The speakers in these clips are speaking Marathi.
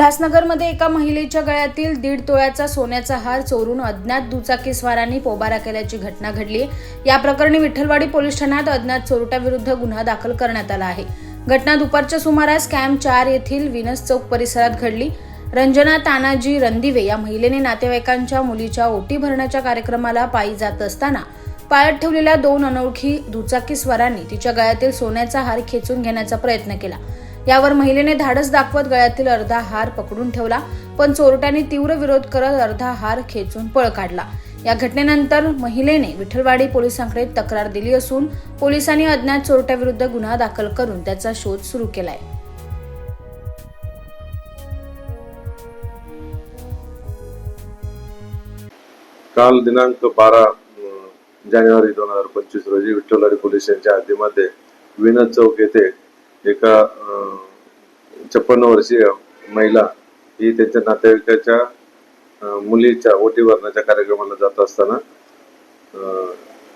उल्हासनगरमध्ये एका महिलेच्या गळ्यातील दीड तोळ्याचा सोन्याचा हार चोरून अज्ञात दुचाकीस्वारांनी पोबारा केल्याची घटना घडली. या प्रकरणी विठ्ठलवाडी पोलीस ठाण्यात अज्ञात चोरट्याविरुद्ध गुन्हा दाखल करण्यात आला आहे. घटना दुपारच्या सुमारास कॅम्प चार येथील विनस चौक परिसरात घडली. रंजना तानाजी रंदिवे या महिलेने नातेवाईकांच्या मुलीच्या ओटी भरण्याच्या कार्यक्रमाला पायी जात असताना पायात ठेवलेल्या दोन अनोळखी दुचाकीस्वारांनी तिच्या गळ्यातील सोन्याचा हार खेचून घेण्याचा प्रयत्न केला. यावर महिलेने धाडस दाखवत गळ्यातील अर्धा हार पकडून ठेवला पण चोरट्यांनी तीव्र विरोध करत अर्धा हार खेचून पळ काढला. या घटनेनंतर महिलेने विठ्ठलवाडी पोलिसांकडे तक्रार दिली असून पोलिसांनी अज्ञात चोरट्याविरुद्ध गुन्हा दाखल करून त्याचा शोध सुरू केलाय. काल दिनांक बारा जानेवारी दोन हजार पंचवीस रोजी विठ्ठलवाडी पोलीस यांच्या हद्दीमध्ये विनद चौक येथे एका छप्पन्न वर्षीय महिला ही त्यांच्या नातेवाईकाच्या मुलीच्या ओटी भरण्याच्या कार्यक्रमाला जात असताना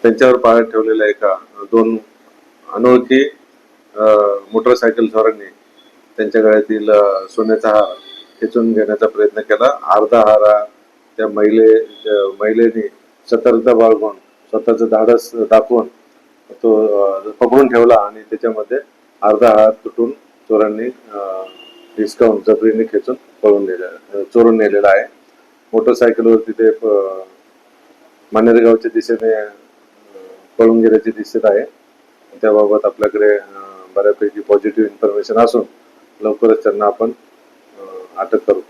त्यांच्यावर पाळत ठेवलेल्या एका दोन अनोळखी मोटरसायकल स्वारांनी त्यांच्या गळ्यातील सोन्याचा हार खेचून घेण्याचा प्रयत्न केला. अर्धा हारा त्या महिले महिलेने सतर्कता बाळगून स्वतःचं धाडस दाखवून तो पकडून ठेवला आणि त्याच्यामध्ये अर्धा हात तुटून चोरांनी डिस्काउंट जबरीने खेचून पळून नेलेला चोरून नेलेला आहे. मोटरसायकलवरती ते मानेरगावच्या दिशेने पळून गेल्याचे दिसत आहे. त्याबाबत आपल्याकडे बऱ्यापैकी पॉझिटिव्ह इन्फॉर्मेशन असून लवकरच त्यांना आपण अटक करू.